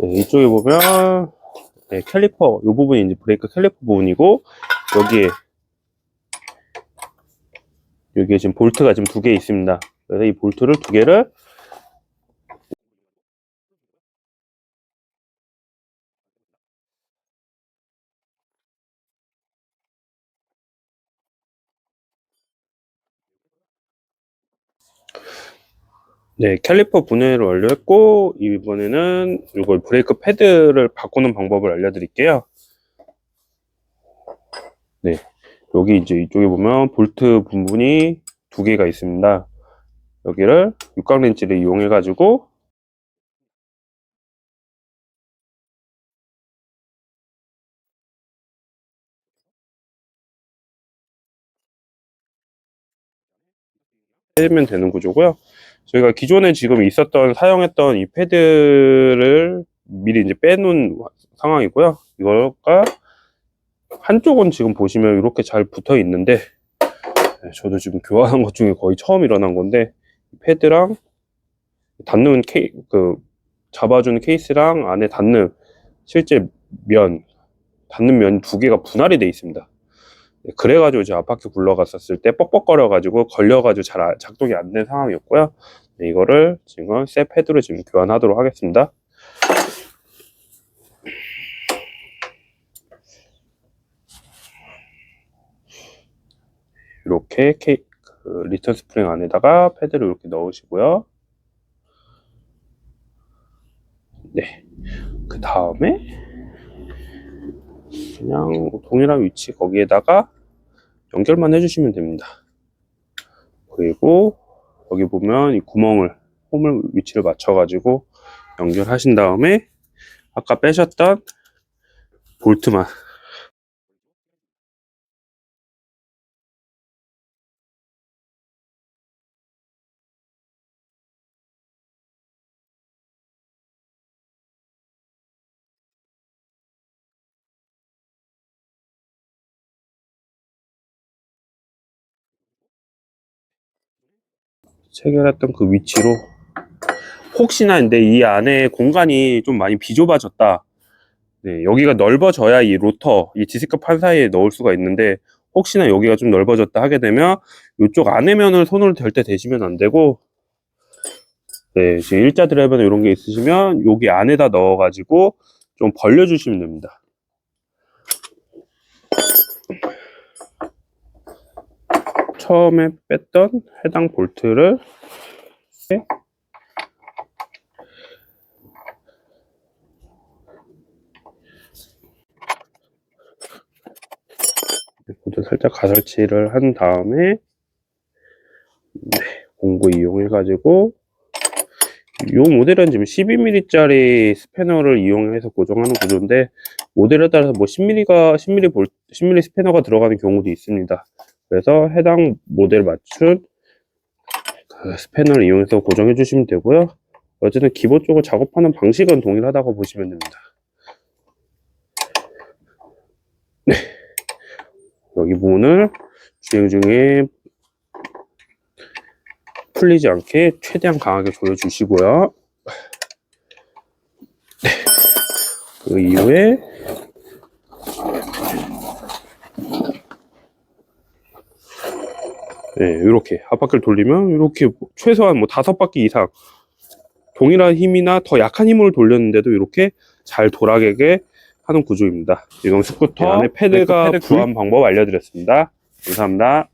네, 이쪽에 보면 네, 캘리퍼 이 부분이 이제 브레이크 캘리퍼 부분이고 여기에 여기에 지금 볼트가 지금 두 개 있습니다. 그래서 이 볼트를 두 개를 네, 캘리퍼 분해를 완료했고 이번에는 이걸 브레이크 패드를 바꾸는 방법을 알려드릴게요. 네, 여기 이제 이쪽에 보면 볼트 부분이 두 개가 있습니다. 여기를 육각 렌치를 이용해 가지고 빼면 되는 구조고요. 저희가 기존에 지금 있었던 사용했던 이 패드를 미리 이제 빼놓은 상황이고요. 이거가 한쪽은 지금 보시면 이렇게 잘 붙어 있는데 네, 저도 지금 교환한 것 중에 거의 처음 일어난 건데 이 패드랑 닿는 케이 그 잡아주는 케이스랑 안에 닿는 실제 면 닿는 면 두 개가 분할이 돼 있습니다. 네, 그래가지고 이제 앞바퀴 굴러갔었을 때 뻑뻑거려가지고 걸려가지고 잘 아- 작동이 안 된 상황이었고요. 네, 이거를 지금 새 패드로 지금 교환하도록 하겠습니다. 이렇게 케이, 그 리턴 스프링 안에다가 패드를 이렇게 넣으시고요. 네. 그 다음에 그냥 동일한 위치 거기에다가 연결만 해주시면 됩니다. 그리고 여기 보면 이 구멍을 홈을 위치를 맞춰가지고 연결하신 다음에 아까 빼셨던 볼트만 체결했던 그 위치로 혹시나 근데 이 안에 공간이 좀 많이 비좁아졌다. 네, 여기가 넓어져야 이 로터, 이 디스크 판 사이에 넣을 수가 있는데 혹시나 여기가 좀 넓어졌다 하게 되면 이쪽 안에 면을 손으로 댈 때 대시면 안 되고 네, 일자 드라이버나 이런 게 있으시면 여기 안에다 넣어가지고 좀 벌려주시면 됩니다. 처음에 뺐던 해당 볼트를 모두 살짝 가설치를 한 다음에 네, 공구 이용해 가지고 이 모델은 지금 12mm짜리 스패너를 이용해서 고정하는 구조인데 모델에 따라서 뭐 10mm가 10mm 볼 10mm 스패너가 들어가는 경우도 있습니다. 그래서 해당 모델 맞춘 그 스패너를 이용해서 고정해 주시면 되고요. 어쨌든 기본적으로 작업하는 방식은 동일하다고 보시면 됩니다. 네. 여기 부분을 주행 중에 풀리지 않게 최대한 강하게 조여주시고요. 네. 그 이후에 네, 이렇게 앞바퀴를 돌리면 이렇게 최소한 뭐 다섯 바퀴 이상 동일한 힘이나 더 약한 힘으로 돌렸는데도 이렇게 잘 돌아가게 하는 구조입니다. 이동 스쿠터 안에 패드가 패드 구한 방법 알려드렸습니다. 감사합니다.